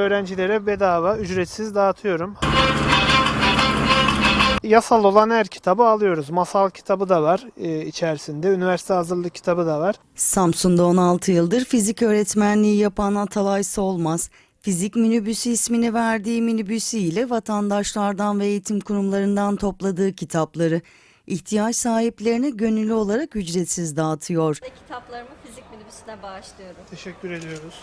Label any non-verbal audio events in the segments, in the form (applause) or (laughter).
Öğrencilere bedava, ücretsiz dağıtıyorum. Yasal olan her kitabı alıyoruz. Masal kitabı da var e, içerisinde. Üniversite hazırlık kitabı da var. Samsun'da 16 yıldır fizik öğretmenliği yapan Atalay Solmaz, Fizik minibüsü ismini verdiği minibüsü ile vatandaşlardan ve eğitim kurumlarından topladığı kitapları ihtiyaç sahiplerine gönüllü olarak ücretsiz dağıtıyor. Kitaplarımı fizik minibüsüne bağışlıyorum. Teşekkür ediyoruz.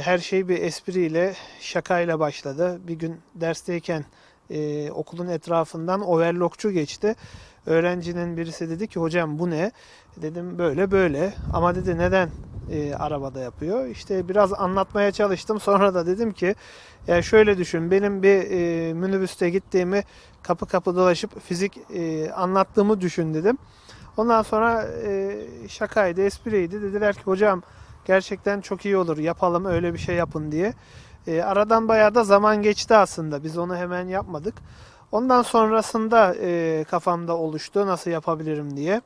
Her şey bir espriyle, şakayla başladı. Bir gün dersteyken e, okulun etrafından overlockçu geçti. Öğrencinin birisi dedi ki hocam bu ne? Dedim böyle böyle. Ama dedi neden e, arabada yapıyor? İşte biraz anlatmaya çalıştım. Sonra da dedim ki ya şöyle düşün. Benim bir e, minibüste gittiğimi kapı kapı dolaşıp fizik e, anlattığımı düşün dedim. Ondan sonra e, şakaydı, espriydi. Dediler ki hocam gerçekten çok iyi olur yapalım öyle bir şey yapın diye. E, aradan bayağı da zaman geçti aslında. Biz onu hemen yapmadık. Ondan sonrasında e, kafamda oluştu nasıl yapabilirim diye.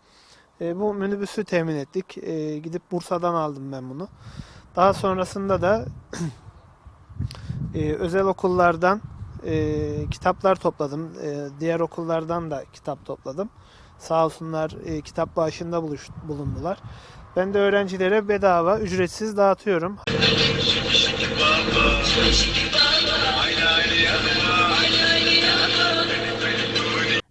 E, bu minibüsü temin ettik. E, gidip Bursa'dan aldım ben bunu. Daha sonrasında da (clears throat) e, özel okullardan e, kitaplar topladım. E, diğer okullardan da kitap topladım. Sağ olsunlar e, kitap bağışında buluş, bulundular. Ben de öğrencilere bedava, ücretsiz dağıtıyorum.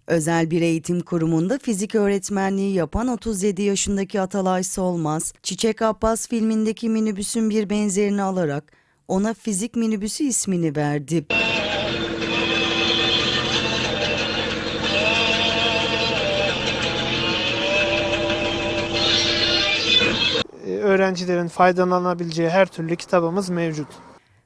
Özel bir eğitim kurumunda fizik öğretmenliği yapan 37 yaşındaki Atalay Solmaz, Çiçek Abbas filmindeki minibüsün bir benzerini alarak ona fizik minibüsü ismini verdi. E, öğrencilerin faydalanabileceği her türlü kitabımız mevcut.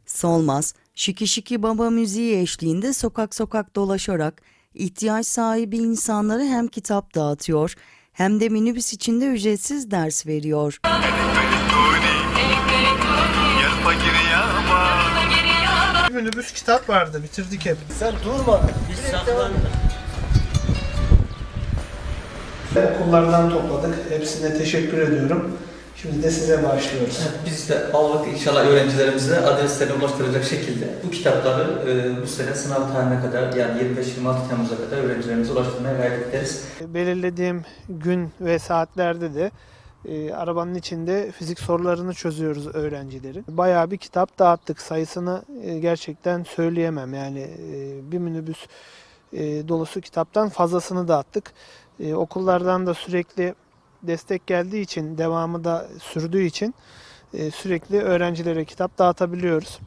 Solmaz, şiki şiki baba müziği eşliğinde sokak sokak dolaşarak ihtiyaç sahibi insanlara hem kitap dağıtıyor hem de minibüs içinde ücretsiz ders veriyor. Minibüs kitap vardı, bitirdik hep. Sen durma. Okullardan topladık. Hepsine teşekkür ediyorum. Şimdi de size başlıyoruz. Biz de aldık inşallah öğrencilerimize adreslerine ulaştıracak şekilde bu kitapları e, bu sene sınav tarihine kadar yani 25-26 Temmuz'a kadar öğrencilerimize ulaştırmaya gayret ederiz. Belirlediğim gün ve saatlerde de e, arabanın içinde fizik sorularını çözüyoruz öğrencilerin. Bayağı bir kitap dağıttık. Sayısını e, gerçekten söyleyemem. Yani e, bir minibüs e, dolusu kitaptan fazlasını dağıttık. E, okullardan da sürekli destek geldiği için, devamı da sürdüğü için e, sürekli öğrencilere kitap dağıtabiliyoruz.